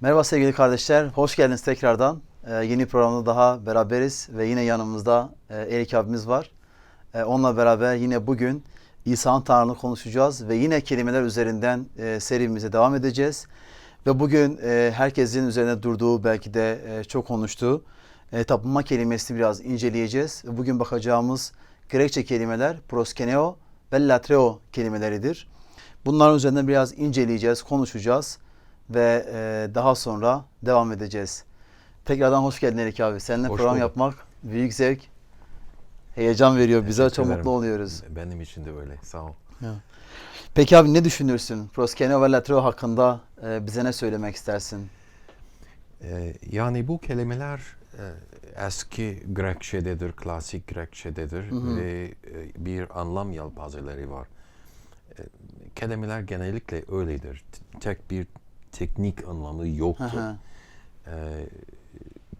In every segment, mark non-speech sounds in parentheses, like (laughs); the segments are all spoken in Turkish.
Merhaba sevgili kardeşler, hoş geldiniz tekrardan. Ee, yeni programda daha beraberiz ve yine yanımızda e, Erik abimiz var. E, onunla beraber yine bugün İsa'nın Tanrı'nı konuşacağız ve yine kelimeler üzerinden e, serimize devam edeceğiz. Ve bugün e, herkesin üzerine durduğu, belki de e, çok konuştuğu e, tapınma kelimesini biraz inceleyeceğiz. Ve bugün bakacağımız Grekçe kelimeler proskeneo ve latreo kelimeleridir. Bunların üzerinden biraz inceleyeceğiz, konuşacağız ve e, daha sonra devam edeceğiz. Tekrardan hoş geldin Erik abi. Seninle Hoş program bulduk. yapmak büyük zevk, heyecan veriyor bize. Teşekkür Çok ederim. mutlu oluyoruz. Benim için de öyle. Sağ ol. Peki abi ne düşünürsün? Proskeneo ve latreo hakkında e, bize ne söylemek istersin? Ee, yani bu kelimeler e, eski Grekçededir, klasik Grekçededir ve e, bir anlam yelpazeleri var. E, kelimeler genellikle öyledir. Tek bir teknik anlamı hı. Ee,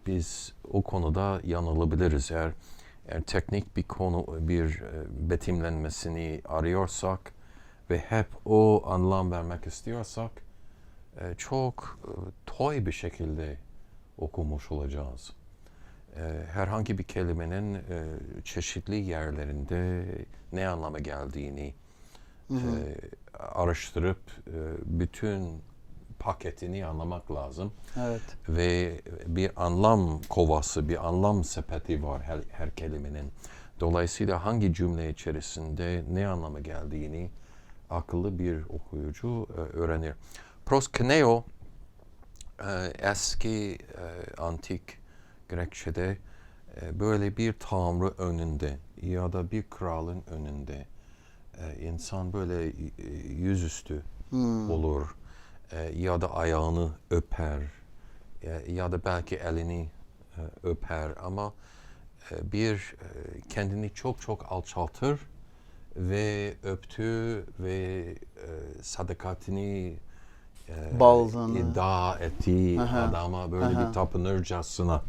biz o konuda yanılabiliriz. Eğer, eğer teknik bir konu, bir e, betimlenmesini arıyorsak ve hep o anlam vermek istiyorsak e, çok e, toy bir şekilde okumuş olacağız. E, herhangi bir kelimenin e, çeşitli yerlerinde ne anlama geldiğini Hı hı. e, araştırıp e, bütün paketini anlamak lazım Evet. ve bir anlam kovası, bir anlam sepeti var her, her kelimenin. Dolayısıyla hangi cümle içerisinde ne anlama geldiğini akıllı bir okuyucu e, öğrenir. Proskeneo e, eski e, antik Grekçe'de böyle bir tanrı önünde ya da bir kralın önünde insan böyle yüzüstü Hmm. olur ya da ayağını öper e, ya da belki elini e, öper ama e, bir e, kendini çok çok alçaltır ve öptü ve e, sadakatini e, Bağladığını. iddia ettiği Aha, adama böyle aha. bir tapınırcasına.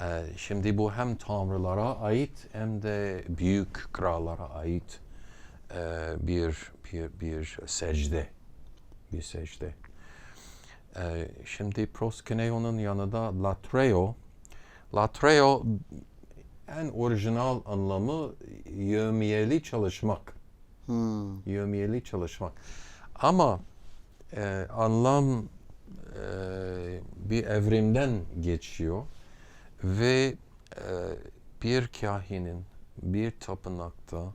E, şimdi bu hem tanrılara ait hem de büyük krallara ait e, bir bir bir secde bir secde. E, şimdi proskeneo'nun yanında latreo latreo en orijinal anlamı yövmiyeli çalışmak. Hmm. Yövmiyeli çalışmak. Ama e, anlam e, bir evrimden geçiyor ve e, bir kahinin bir tapınakta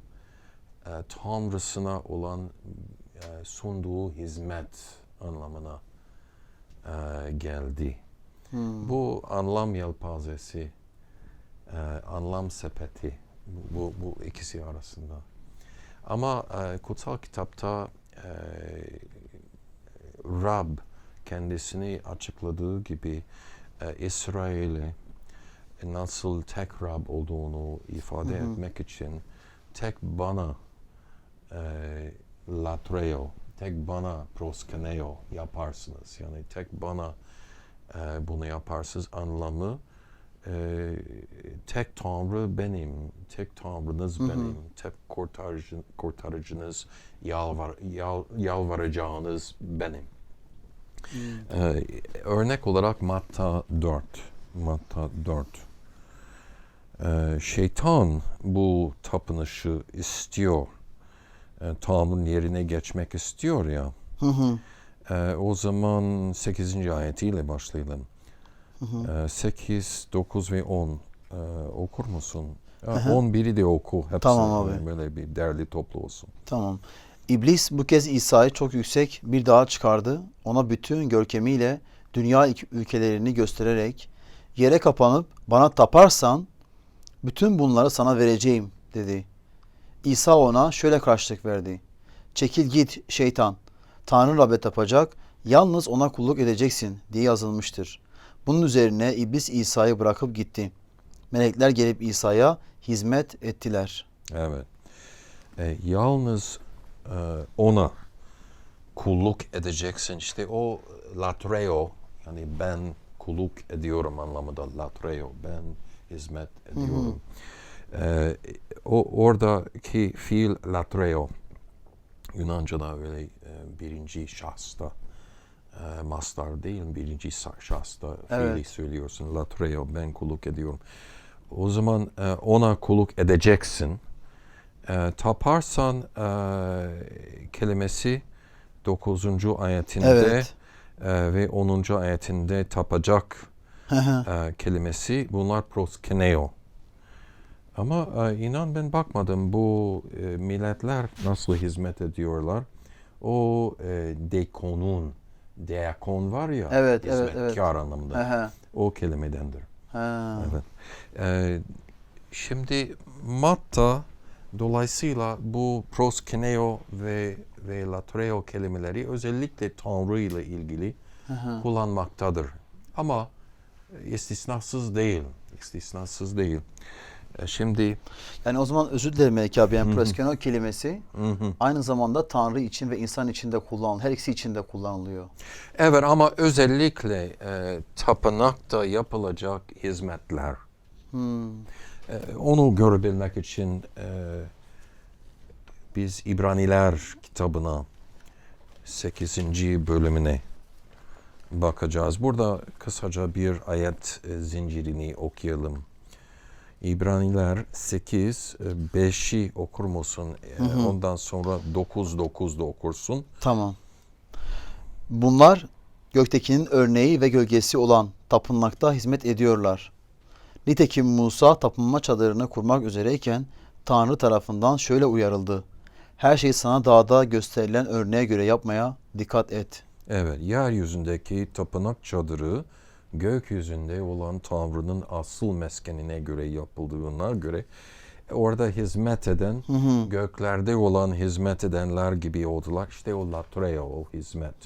e, tanrısına olan sunduğu hizmet anlamına e, geldi. Hmm. Bu anlam yelpazesi, e, anlam sepeti bu, bu ikisi arasında. Ama e, kutsal kitapta e, Rab kendisini açıkladığı gibi e, İsrail'e nasıl tek Rab olduğunu ifade Hı hı. etmek için tek bana e, latreo, tek bana proskeneo yaparsınız. Yani tek bana e, bunu yaparsınız anlamı e, tek Tanrı benim, tek Tanrınız Hı hı. benim, tek kurtarıcı, kurtarıcınız, yalvar, yal, yalvaracağınız benim. Hmm. Ee, örnek olarak Matta 4. Matta 4. Ee, şeytan bu tapınışı istiyor. Tanrı'nın yerine geçmek istiyor ya. Hı hı. Ee, o zaman 8. ayetiyle başlayalım. Hı hı. Ee, 8, 9 ve 10 ee, okur musun? Ee, Aha. 11'i de oku. Hepsi Tamam abi. böyle bir derli toplu olsun. Tamam. İblis bu kez İsa'yı çok yüksek bir dağa çıkardı. Ona bütün görkemiyle dünya ülk- ülkelerini göstererek yere kapanıp bana taparsan bütün bunları sana vereceğim dedi. İsa ona şöyle karşılık verdi. Çekil git şeytan. Tanrı Rab'be tapacak, yalnız ona kulluk edeceksin diye yazılmıştır. Bunun üzerine iblis İsa'yı bırakıp gitti. Melekler gelip İsa'ya hizmet ettiler. Evet. E, yalnız e, ona kulluk edeceksin. İşte o latreo yani ben kulluk ediyorum anlamında latreo. Ben hizmet ediyorum. E, o oradaki fiil latreo Yunanca'da öyle e, birinci şahsta e, mastar değil, birinci şahsta Evet. fiili söylüyorsun. Latreo, ben kulluk ediyorum. O zaman e, ona kulluk edeceksin. E, taparsan e, kelimesi 9. ayetinde Evet. e, ve 10. ayetinde tapacak e, kelimesi bunlar proskeneo. Ama e, inan ben bakmadım bu e, milletler nasıl hizmet ediyorlar. O e, dekonun, deakon var ya Evet, evet, evet. hizmetkar anlamında. Aha. O kelimedendir. Ha. Evet. Ee, şimdi Matta dolayısıyla bu proskeneo ve ve latreo kelimeleri özellikle Tanrı ile ilgili Aha. kullanmaktadır. Ama istisnasız değil. İstisnasız değil. E, Şimdi Yani o zaman özür dilerim Melike abi. Yani proskeno kelimesi hı hı. aynı zamanda Tanrı için ve insan için de kullanılıyor. Her ikisi için de kullanılıyor. evet ama özellikle e, tapınakta yapılacak hizmetler. Hmm. Ee, Onu görebilmek için e, biz İbraniler kitabına 8. bölümüne bakacağız. Burada kısaca bir ayet e, zincirini okuyalım. İbraniler 8, 5'i okur musun? E, Ondan sonra 9, 9 da okursun. Tamam. Bunlar göktekinin örneği ve gölgesi olan tapınakta hizmet ediyorlar. Nitekim Musa tapınma çadırını kurmak üzereyken Tanrı tarafından şöyle uyarıldı. Her şeyi sana dağda gösterilen örneğe göre yapmaya dikkat et. Evet, yeryüzündeki tapınak çadırı gökyüzünde olan Tanrı'nın asıl meskenine göre yapıldığına göre e, orada hizmet eden, göklerde olan hizmet edenler gibi oldular. İşte o latreo, o hizmet.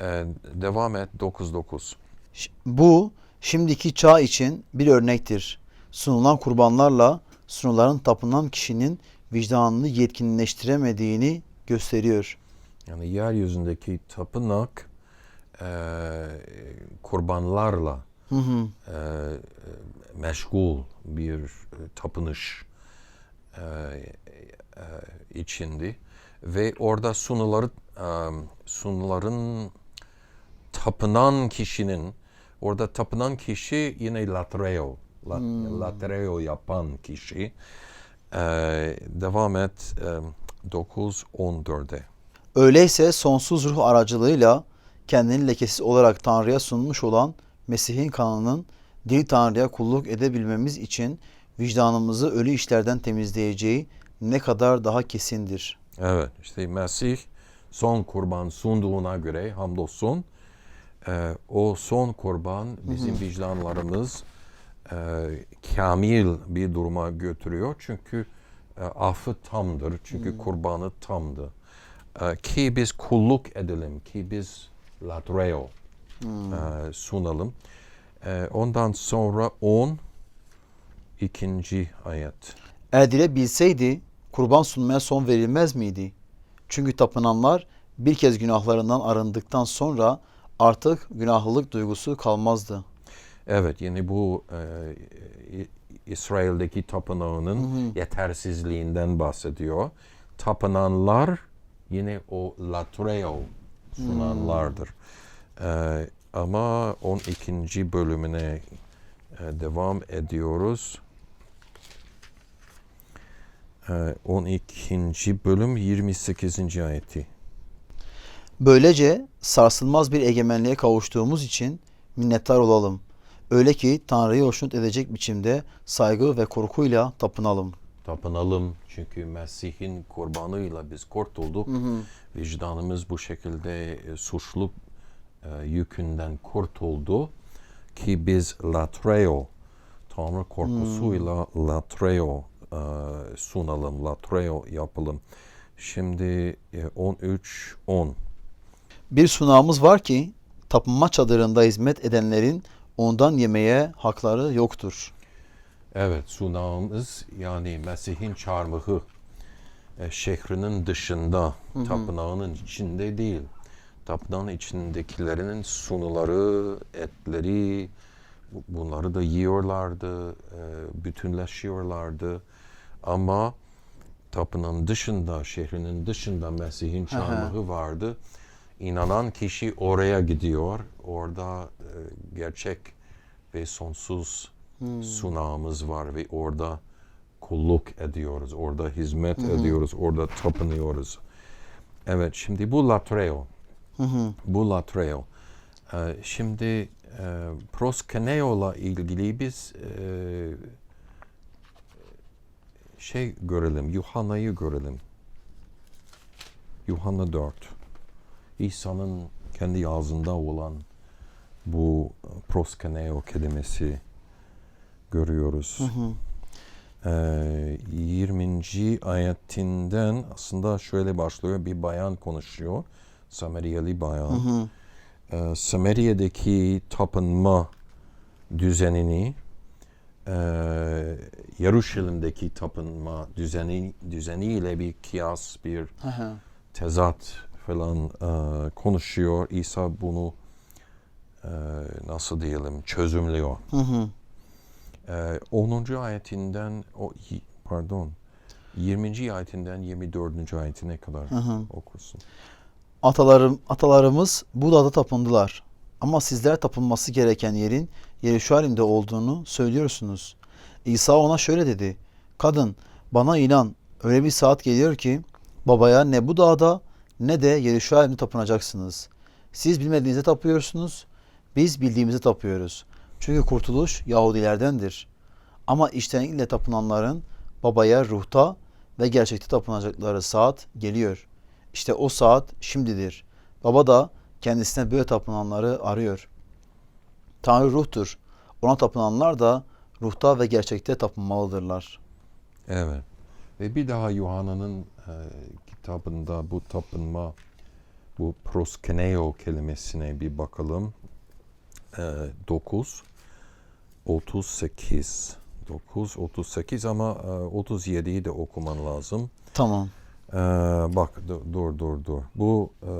Ee, devam et 9-9. Ş- Bu şimdiki çağ için bir örnektir. Sunulan kurbanlarla sunuların tapınan kişinin vicdanını yetkinleştiremediğini gösteriyor. Yani yeryüzündeki tapınak e, kurbanlarla Hı hı. e, meşgul bir tapınış e, e, içindi. Ve orada sunuları e, sunuların tapınan kişinin orada tapınan kişi yine latreo la, latreo yapan kişi E, devam et e, 9 14'e Öyleyse sonsuz ruh aracılığıyla kendini lekesiz olarak Tanrı'ya sunmuş olan Mesih'in kanının dil Tanrı'ya kulluk edebilmemiz için vicdanımızı ölü işlerden temizleyeceği ne kadar daha kesindir. Evet işte Mesih son kurban sunduğuna göre hamdolsun e, o son kurban bizim vicdanlarımız e, kamil bir duruma götürüyor. Çünkü e, affı tamdır. Çünkü kurbanı tamdı. E, ki biz kulluk edelim. Ki biz latreo e, sunalım. E, ondan sonra 10 ikinci ayet. Eğer dile bilseydi kurban sunmaya son verilmez miydi? Çünkü tapınanlar bir kez günahlarından arındıktan sonra artık günahlılık duygusu kalmazdı. Evet yani bu e, İsrail'deki tapınağının yetersizliğinden bahsediyor. Tapınanlar yine o latreo sunanlardır. E, ama 12. bölümüne e, devam ediyoruz. E, 12. bölüm 28. ayeti. Böylece sarsılmaz bir egemenliğe kavuştuğumuz için minnettar olalım. Öyle ki Tanrı'yı hoşnut edecek biçimde saygı ve korkuyla tapınalım. Tapınalım. Çünkü Mesih'in kurbanıyla biz kurtulduk. Vicdanımız bu şekilde e, suçluk e, yükünden kurtuldu. Ki biz latreo, Tanrı korkusuyla latreo e, sunalım, latreo yapalım. Şimdi e, 13, 10. Bir sunağımız var ki tapınma çadırında hizmet edenlerin ondan yemeye hakları yoktur. Evet, sunağımız yani Mesih'in çarmıhı e, şehrinin dışında, tapınağının içinde değil. Tapınağın içindekilerinin sunuları, etleri, bu- bunları da yiyorlardı, e, bütünleşiyorlardı. Ama tapınağın dışında, şehrinin dışında Mesih'in çarmıhı vardı. İnanan kişi oraya gidiyor. Orada e, gerçek ve sonsuz sunağımız var ve orada kulluk ediyoruz. Orada hizmet ediyoruz. Orada tapınıyoruz. Evet şimdi bu latreo. Bu latreo. Ee, şimdi e, proskeneo'la ilgili biz e, şey görelim, Yuhanna'yı görelim. Yuhanna 4. İsa'nın kendi ağzında olan bu proskeneo kelimesi görüyoruz. Ee, 20. ayetinden aslında şöyle başlıyor. Bir bayan konuşuyor. Samariyeli bayan. Ee, Samariye'deki tapınma düzenini e, Yaruşilim'deki tapınma düzeni düzeniyle bir kıyas, bir Hı hı. tezat falan e, konuşuyor. İsa bunu e, nasıl diyelim çözümlüyor. Hı hı. E, 10. ayetinden o pardon 20. ayetinden 24. ayetine kadar hı. okursun. Atalarım, atalarımız bu dağda tapındılar. Ama sizler tapınması gereken yerin Yeruşalim'de olduğunu söylüyorsunuz. İsa ona şöyle dedi. Kadın bana inan öyle bir saat geliyor ki babaya ne bu dağda ne de Yeruşalim'de tapınacaksınız. Siz bilmediğinizde tapıyorsunuz, biz bildiğimizde tapıyoruz. Çünkü kurtuluş Yahudilerdendir. Ama içtenlikle tapınanların babaya ruhta ve gerçekte tapınacakları saat geliyor. İşte o saat şimdidir. Baba da kendisine böyle tapınanları arıyor. Tanrı ruhtur. Ona tapınanlar da ruhta ve gerçekte tapınmalıdırlar. Evet. Ve bir daha Yuhanna'nın e, kitabında bu tapınma, bu proskeneo kelimesine bir bakalım. E, 9, 38. 9, 38 ama e, 37'yi de okuman lazım. Tamam. Ee, bak dur dur dur dur. Bu e,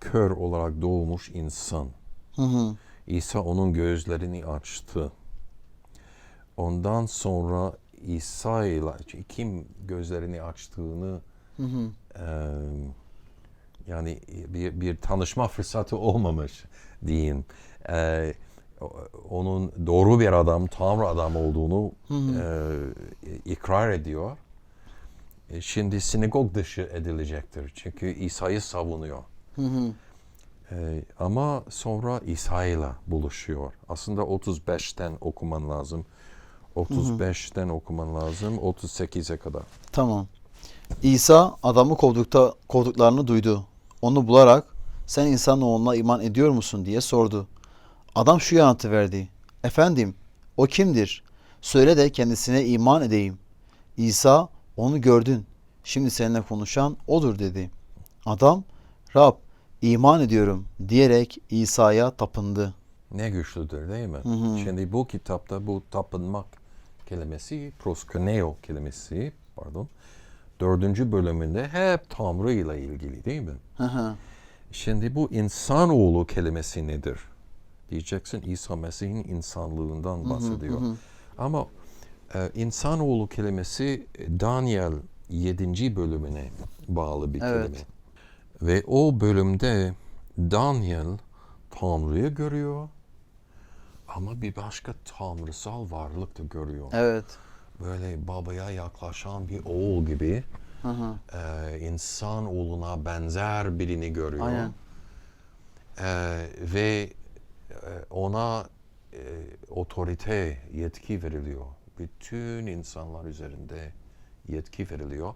kör olarak doğmuş insan. Hı hı. İsa onun gözlerini açtı. Ondan sonra İsa ile kim gözlerini açtığını Hı hı. e, yani bir, bir tanışma fırsatı olmamış diyeyim. E, onun doğru bir adam, Tanrı adam olduğunu e, ikrar ediyor. E, Şimdi sinagog dışı edilecektir. Çünkü İsa'yı savunuyor. Hı hı. E, ama sonra İsa ile buluşuyor. Aslında 35'ten okuman lazım. 35'ten okuman lazım. 38'e kadar. Tamam. İsa adamı kovdukta kovduklarını duydu. Onu bularak sen insanoğluna iman ediyor musun diye sordu. Adam şu yanıtı verdi. Efendim o kimdir? Söyle de kendisine iman edeyim. İsa onu gördün. Şimdi seninle konuşan odur dedi. Adam Rab iman ediyorum diyerek İsa'ya tapındı. Ne güçlüdür değil mi? hı. Şimdi bu kitapta bu tapınmak kelimesi, proskuneo kelimesi, pardon, dördüncü bölümünde hep Tanrı ile ilgili değil mi? Hı hı. Şimdi bu insanoğlu kelimesi nedir? Diyeceksin İsa Mesih'in insanlığından bahsediyor. Ama e, insanoğlu kelimesi e, Daniel 7. bölümüne bağlı bir Evet. kelime. Ve o bölümde Daniel Tanrı'yı görüyor ama bir başka tanrısal varlık da görüyor. Evet. Böyle babaya yaklaşan bir oğul gibi e, insan oğluna benzer birini görüyor. Aynen. E, ve ona e, otorite, yetki veriliyor. Bütün insanlar üzerinde yetki veriliyor.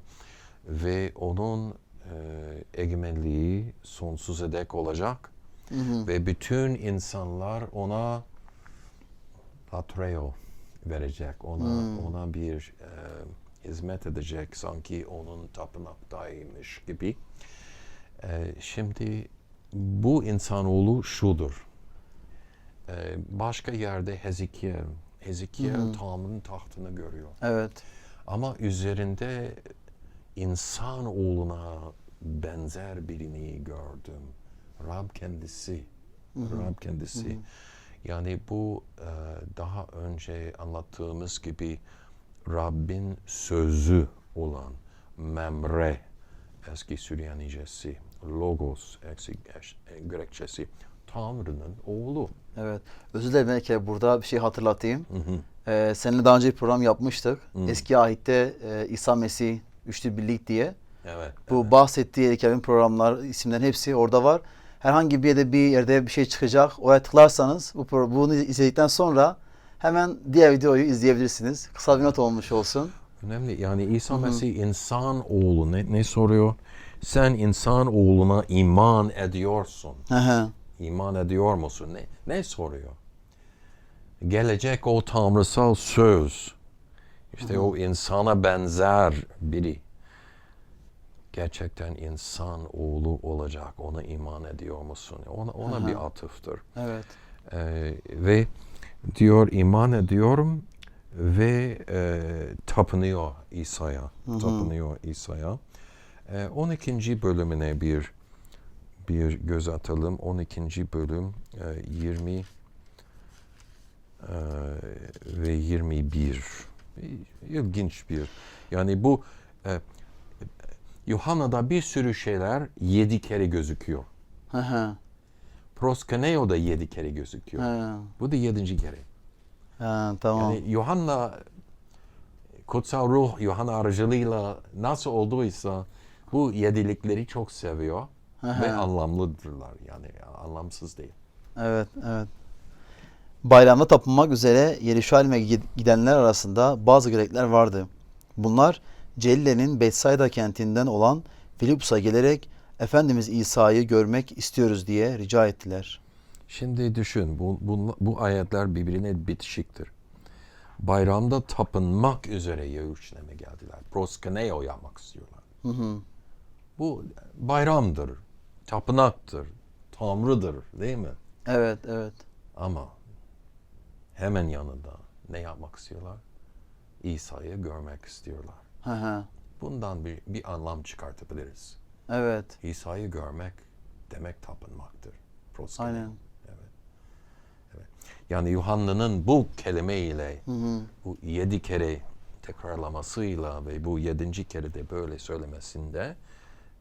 Ve onun e, egemenliği sonsuza dek olacak. Hı hı. Ve bütün insanlar ona patreo verecek. Ona ona bir e, hizmet edecek sanki onun tapınaktaymış gibi. E, şimdi bu insanoğlu şudur. E, başka yerde Hezekiel, Hezekiel Tanrı'nın tahtını görüyor. Evet. Ama üzerinde insan oğluna benzer birini gördüm. Rab kendisi. Rab kendisi. Yani bu e, daha önce anlattığımız gibi Rabbin sözü olan memre eski Süryanicesi, Logos eski eş- Grekçesi, Tanrı'nın oğlu. Evet. Özür dilerim belki burada bir şey hatırlatayım. Ee, seninle daha önce bir program yapmıştık. Eski ahitte e, İsa Mesih Üçlü Birlik diye. Evet. Bu bahsettiği Erik abinin programlar, isimlerin hepsi orada var. Herhangi bir yerde bir yerde bir şey çıkacak. Oraya tıklarsanız bu bunu izledikten sonra hemen diğer videoyu izleyebilirsiniz. Kısa bir not olmuş olsun. Önemli. Yani İsa Mesih insan oğlu. Ne, ne soruyor? Sen insan oğluna iman ediyorsun. Hı hı. İman ediyor musun? Ne, ne soruyor? Gelecek o tanrısal söz. İşte o insana benzer biri. Gerçekten insan oğlu olacak. Ona iman ediyor musun? Ona, ona bir atıftır. evet. Ee, ve diyor iman ediyorum ve e, tapınıyor İsa'ya. Tapınıyor İsa'ya. Ee, 12. bölümüne bir bir göz atalım. 12. bölüm e, 20 e, ve 21. İlginç bir. Yani bu e, Yuhanna'da bir sürü şeyler yedi kere gözüküyor. Hı hı. Proskeneo da yedi kere gözüküyor. Bu da yedinci kere. Ha, tamam. Yani Yuhanna kutsal ruh Yuhanna aracılığıyla nasıl olduysa bu yedilikleri çok seviyor ve anlamlıdırlar. Yani anlamsız değil. Evet, evet. Bayramda tapınmak üzere Yeruşalim'e gid- gidenler arasında bazı Grekler vardı. Bunlar Celile'nin Bethsaida kentinden olan Filipus'a gelerek Efendimiz İsa'yı görmek istiyoruz diye rica ettiler. Şimdi düşün bu, bu, bu ayetler birbirine bitişiktir. Bayramda tapınmak üzere Yeruşalim'e geldiler. Proskeneo yapmak istiyorlar. Hı hı. Bu bayramdır, tapınaktır, tanrıdır değil mi? Evet, evet. Ama hemen yanında ne yapmak istiyorlar? İsa'yı görmek istiyorlar. Hı hı. Bundan bir, bir anlam çıkartabiliriz. Evet. İsa'yı görmek demek tapınmaktır. Proskeneo. Aynen. Evet. evet. Yani Yuhanna'nın bu kelimeyle, Hı hı. bu yedi kere tekrarlamasıyla ve bu yedinci kere de böyle söylemesinde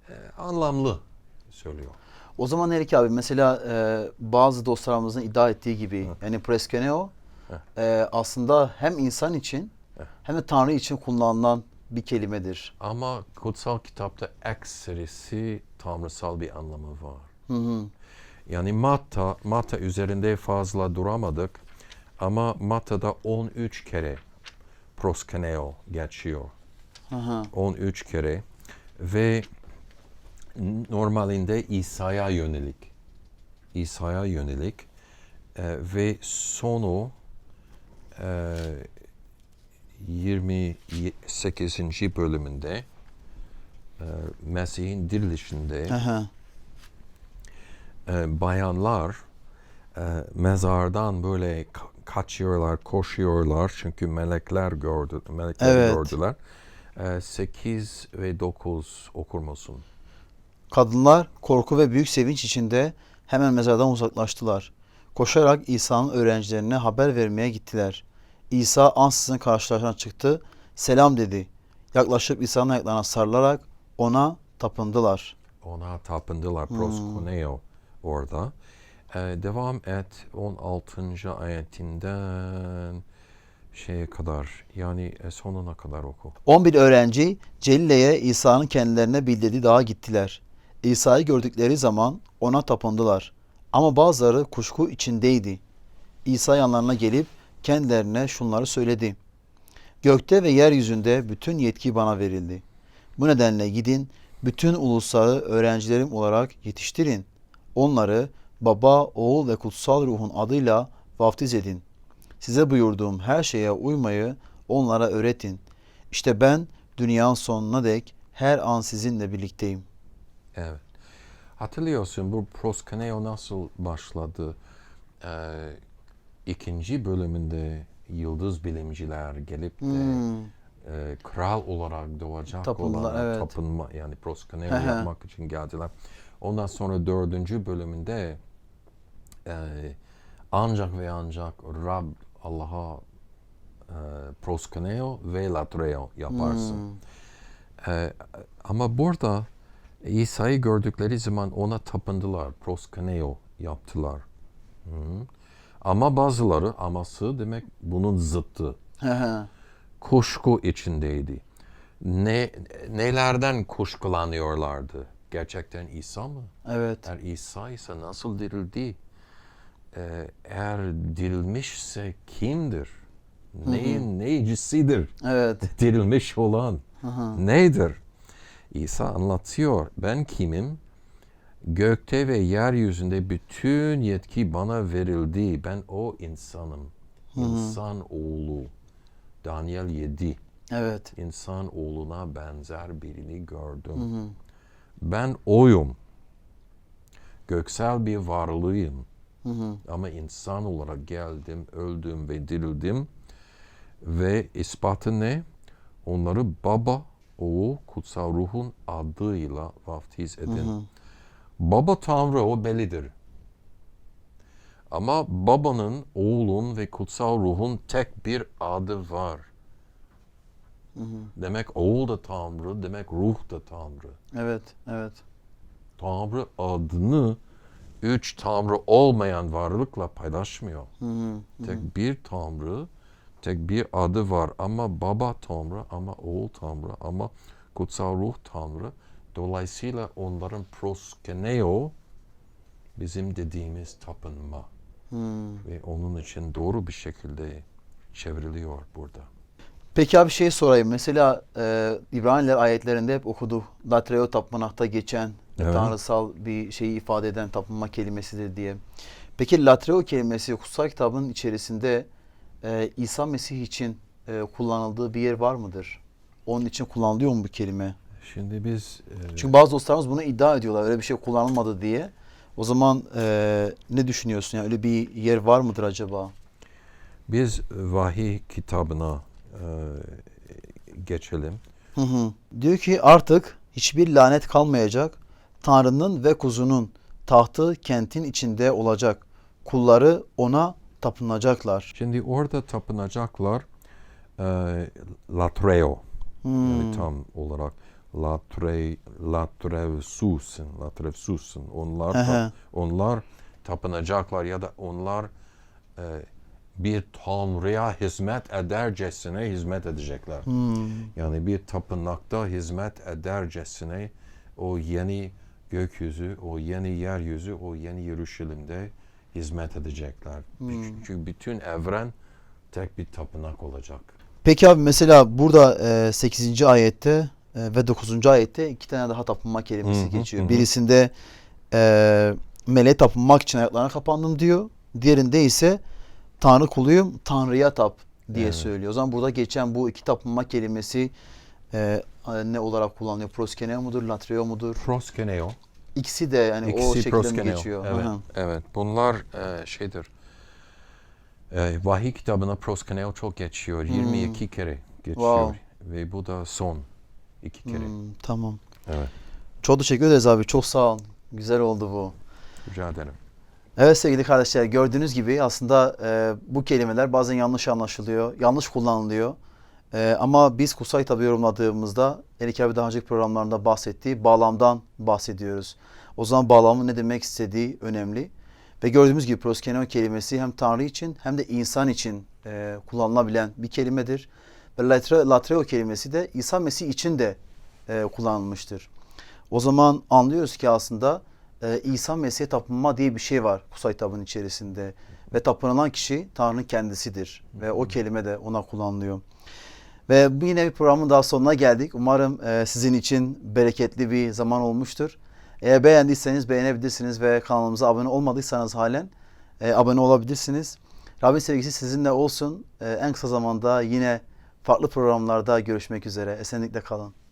e, anlamlı söylüyor. O zaman Erik abi mesela e, bazı dostlarımızın iddia ettiği gibi yani preskeneo e, aslında hem insan için hem de Tanrı için kullanılan bir kelimedir. Ama kutsal kitapta ekserisi tanrısal bir anlamı var. Hı hı. Yani Matta, Matta üzerinde fazla duramadık ama Matta'da 13 kere proskeneo geçiyor. Hı hı. 13 kere ve normalinde İsa'ya yönelik. İsa'ya yönelik e, ve sonu e, 28. bölümünde e, Mesih'in dirilişinde hı. e, bayanlar e, mezardan böyle ka- kaçıyorlar, koşuyorlar çünkü melekler gördü, melekler Evet. gördüler. E, 8 ve 9 okur musun? Kadınlar korku ve büyük sevinç içinde hemen mezardan uzaklaştılar. Koşarak İsa'nın öğrencilerine haber vermeye gittiler. İsa ansızın karşılarına çıktı. Selam dedi. Yaklaşıp İsa'nın ayaklarına sarılarak ona tapındılar. Ona tapındılar proskuneo orada. E, devam et 16. ayetinden şeye kadar yani e, sonuna kadar oku. 11 öğrenci Celile'ye İsa'nın kendilerine bildirdiği dağa gittiler. İsa'yı gördükleri zaman ona tapındılar. Ama bazıları kuşku içindeydi. İsa yanlarına gelip kendilerine şunları söyledi. Gökte ve yeryüzünde bütün yetki bana verildi. Bu nedenle gidin, bütün ulusları öğrencilerim olarak yetiştirin. Onları Baba, Oğul ve Kutsal Ruhun adıyla vaftiz edin. Size buyurduğum her şeye uymayı onlara öğretin. İşte ben dünyanın sonuna dek her an sizinle birlikteyim. Evet. Hatırlıyorsun bu proskuneo nasıl başladı? Ee, ikinci bölümünde yıldız bilimciler gelip de Hmm. e, kral olarak doğacak Tapındılar, olan evet. tapınma yani hı. yapmak için geldiler. Ondan sonra dördüncü bölümünde e, ancak ve ancak Rab Allah'a e, proskuneo ve latreo yaparsın. Hmm. Ee, ama burada İsa'yı gördükleri zaman ona tapındılar. Proskuneo yaptılar. Hı. Ama bazıları aması demek bunun zıttı. Kuşku içindeydi. Ne nelerden kuşkulanıyorlardı? Gerçekten İsa mı? evet. Eğer İsa ise nasıl dirildi? Ee, eğer dirilmişse kimdir? Neyin neyicisidir? Evet. (laughs) Dirilmiş olan nedir? İsa anlatıyor. Ben kimim? Gökte ve yeryüzünde bütün yetki bana verildi. Ben o insanım. İnsan oğlu. Daniel 7. Evet. İnsan oğluna benzer birini gördüm. Ben oyum. Göksel bir varlığım. Ama insan olarak geldim, öldüm ve dirildim. Ve ispatı ne? Onları baba, oğul, kutsal ruhun adıyla vaftiz edin. Baba Tanrı o bellidir. Ama babanın, oğlun ve kutsal ruhun tek bir adı var. Demek oğul da Tanrı, demek ruh da Tanrı. Evet. Evet. Tanrı adını üç Tanrı olmayan varlıkla paylaşmıyor. Tek bir Tanrı, tek bir adı var ama Baba Tanrı, ama Oğul Tanrı, ama Kutsal Ruh Tanrı. Dolayısıyla onların proskeneo bizim dediğimiz tapınma. Ve onun için doğru bir şekilde çevriliyor burada. Peki abi şey sorayım. Mesela e, İbraniler ayetlerinde hep okuduk. Latreo tapınakta geçen Evet. tanrısal bir şeyi ifade eden tapınma kelimesidir diye. Peki latreo kelimesi kutsal kitabın içerisinde e, İsa Mesih için e, kullanıldığı bir yer var mıdır? Onun için kullanılıyor mu bu kelime? Şimdi biz e, Çünkü bazı dostlarımız bunu iddia ediyorlar. Öyle bir şey kullanılmadı diye. O zaman e, ne düşünüyorsun? Yani öyle bir yer var mıdır acaba? biz vahiy kitabına e, geçelim. Hı hı. Diyor ki artık hiçbir lanet kalmayacak. Tanrı'nın ve kuzunun tahtı kentin içinde olacak. Kulları ona tapınacaklar. Şimdi orada tapınacaklar e, latreo yani tam olarak latre latrevsusun latrevsusun onlar ta- onlar tapınacaklar ya da onlar e, bir tanrıya hizmet edercesine hizmet edecekler. Yani bir tapınakta hizmet edercesine o yeni gökyüzü, o yeni yeryüzü, o yeni Yeruşalim'de hizmet edecekler. Çünkü bütün evren tek bir tapınak olacak. Peki abi mesela burada e, 8. ayette e, ve 9. ayette iki tane daha tapınma kelimesi Hı hı, geçiyor. hı. Birisinde e, meleğe tapınmak için ayaklarına kapandım diyor. Diğerinde ise Tanrı kuluyum, Tanrı'ya tap diye Evet. söylüyor. O zaman burada geçen bu iki tapınma kelimesi e, ne olarak kullanılıyor? Proskeneo mudur, latreo mudur? Proskeneo. İkisi de yani o İkisi şekilde mi proskeneo. geçiyor? Evet, hı. evet. Bunlar e, şeydir. E, vahiy kitabına proskeneo çok geçiyor. 22 kere geçiyor. Wow. Ve bu da son iki kere. Hmm, tamam. Evet. Çok teşekkür ederiz abi. Çok sağ ol. Güzel oldu bu. Rica ederim. Evet sevgili kardeşler gördüğünüz gibi aslında e, bu kelimeler bazen yanlış anlaşılıyor, yanlış kullanılıyor. E, ama biz kutsal kitabı yorumladığımızda Erik abi daha önceki programlarında bahsettiği bağlamdan bahsediyoruz. O zaman bağlamın ne demek istediği önemli. Ve gördüğümüz gibi proskeneo kelimesi hem Tanrı için hem de insan için e, kullanılabilen bir kelimedir. Ve latre, latreo kelimesi de İsa Mesih için de e, kullanılmıştır. O zaman anlıyoruz ki aslında e, İsa Mesih'e tapınma diye bir şey var kutsal kitabın içerisinde. Ve tapınılan kişi Tanrı'nın kendisidir. Ve o kelime de ona kullanılıyor. Ve yine bir programın daha sonuna geldik. Umarım e, sizin için bereketli bir zaman olmuştur. Eğer beğendiyseniz beğenebilirsiniz ve kanalımıza abone olmadıysanız halen e, abone olabilirsiniz. Rabbin sevgisi sizinle olsun. E, en kısa zamanda yine farklı programlarda görüşmek üzere. Esenlikle kalın.